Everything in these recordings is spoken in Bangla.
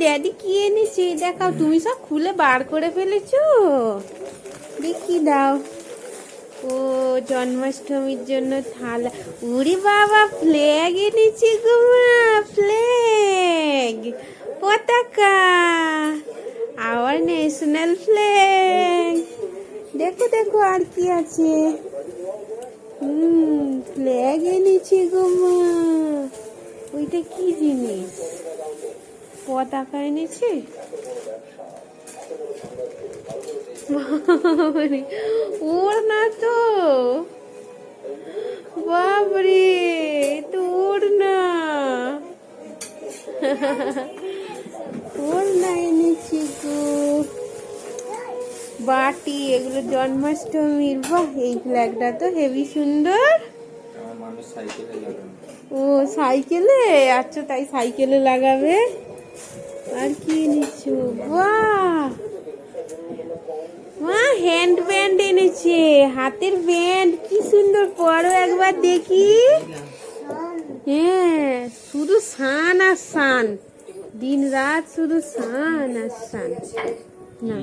ড্যাডি কি এনেছে? দেখাও, তুমি সব খুলে বার করে ফেলেছো। দেখি দাও। ও, জন্মাষ্টমীর জন্য থালা। উরি বাবা ফ্ল্যাগ এনেছি গো মা ফ্ল্যাগ পতাকা। আওয়ার ন্যাশনাল ফ্ল্যাগ দেখো দেখো, আর কি আছে? ফ্ল্যাগ এনেছি গো মা। ওইটা কি জিনিস? পতাকা এনেছে বাবারে, ওর না তো। বাবরে তো ওর না। ওর না এনেছি গো। বাটি এগুলো জন্মাষ্টমীর বাহ এই ফ্ল্যাগটা তো হেভি সুন্দর। ও সাইকেলে? আচ্ছা তাই সাইকেলে লাগাবে? আর কি এনেছো? মা হ্যান্ড ব্যান্ড এনেছে। হাতের ব্যান্ড কি সুন্দর পরো একবার দেখি। হ্যাঁ শুধু সান আর সান দিন রাত শুধু সান আর সান না।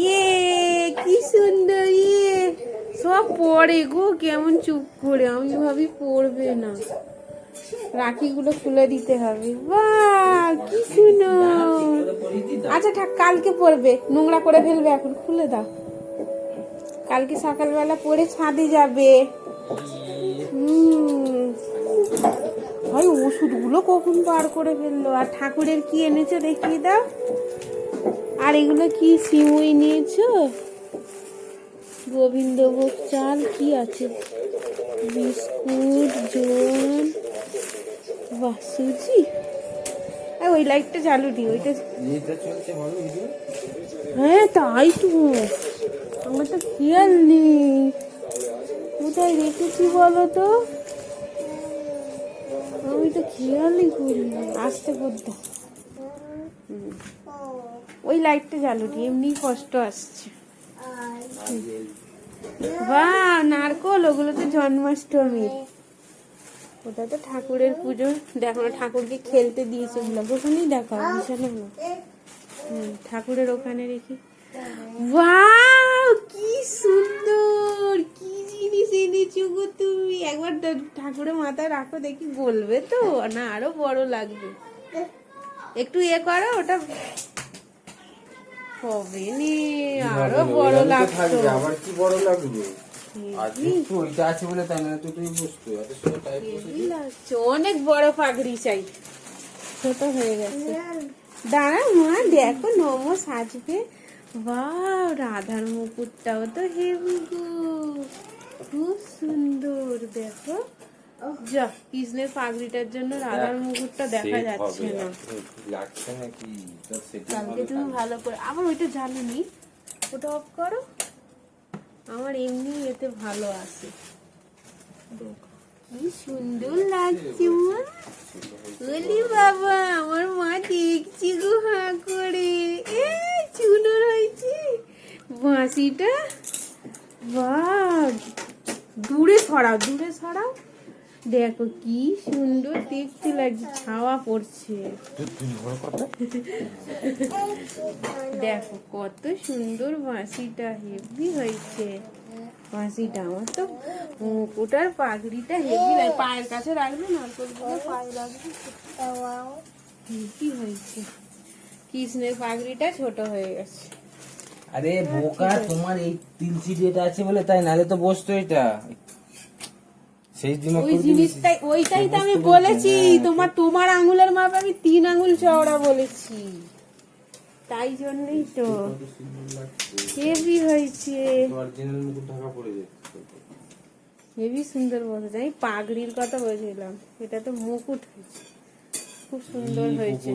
ইয়ে কি সুন্দর ইয়ে। সব পড়ে গো, কেমন চুপ করে। আমি ভাবি পড়বে না। রাখিগুলো খুলে দিতে হবে। বাহ, কি সুন্দর। আচ্ছা থাক কালকে পড়বে। নোংরা করে ফেলবে এখন, খুলে দাও। কালকে সকালবেলা পরে ছাদে যাবে। ভাই, ওষুধগুলো কখন বার করে ফেলল? আর ঠাকুরের কি এনেছো দেখিয়ে দাও। আর এগুলো কি, সিমুই নিয়েছো? গোবিন্দভোগ চাল কি আছে? বিস্কুট জোন বাহ সুজি? আর ওই লাইটটা চালু দি ওইটা হ্যাঁ তাই তো। আমার তো খেয়াল নেই। কোথায় রেখেছি বলো তো? আমি তো খেয়ালই করিনি আসতে করতে ওই লাইটটা চালু দি এমনি কষ্ট আসছে। বা নারকল ওগুলো তো জন্মাষ্টমী। ওটা তো ঠাকুরের পুজো। দেখো ঠাকুরকে খেলতে দিয়েছে ওগুলো ওখানেই দেখো বিশালে হুম, ঠাকুরের ওখানে রেখে। ওয়াও কি সুন্দর! কি জিনিস এনেছো গো তুমি? একবার ঠাকুরের মাথায় রাখো দেখি বলবে তো। না আরও বড় লাগবে। একটু এ করো ওটা হবে নি আরও বড় লাগতো। আবার কি বড় লাগবে। অনেক বড় পাগড়ি চাই। ছোট হয়ে গেছে। দাঁড়া মা দেখো নমো সাজবে। বা রাধার মুকুটটাও তো হেভি গো। খুব সুন্দর দেখো। যা কৃষ্ণের পাগড়িটার জন্য রাধার মুকুটটা দেখা যাচ্ছে না। লাগছে নাকি? কালকে তুমি ভালো করে আবার ওইটা জ্বালিনি। ওটা অফ করো। আমার এমনি এতে ভালো আছে। কি সুন্দর লাগছে মা। বলি বাবা আমার মা দেখছি গো হা করে। এ সুন্দর হয়েছে। বাঁশিটা? বাহ দূরে সরাও দূরে সরাও। দেখো কি সুন্দর, দেখতে লাগছে, ছাওয়া পড়ছে। দেখো কত সুন্দর বাঁশিটা হেভি হয়েছে। বাঁশিটা আমার তো মুকুটার পাগড়িটা হেভি লাগে। পায়ের কাছে রাখবে নারকলগুলো পায়ে রাখবে। হেভি হয়েছে। কৃষ্ণের পাগড়িটা ছোট হয়ে গেছে। আরে বোকা, তোমার এই তিলচি যেটা আছে বলে তাই নালে তো বসতো এটা। ওই জিনিসটাই ওইটাই তো আমি বলেছি তোমার তোমার আঙুলের মাপ আমি তিন আঙুল চওড়া বলেছি। তাই জন্যই তো। হেভি হয়েছে। হেভি সুন্দর বসেছে আমি পাগড়ির কথা বলছিলাম। এটা তো মুকুট হয়েছে। খুব সুন্দর হয়েছে।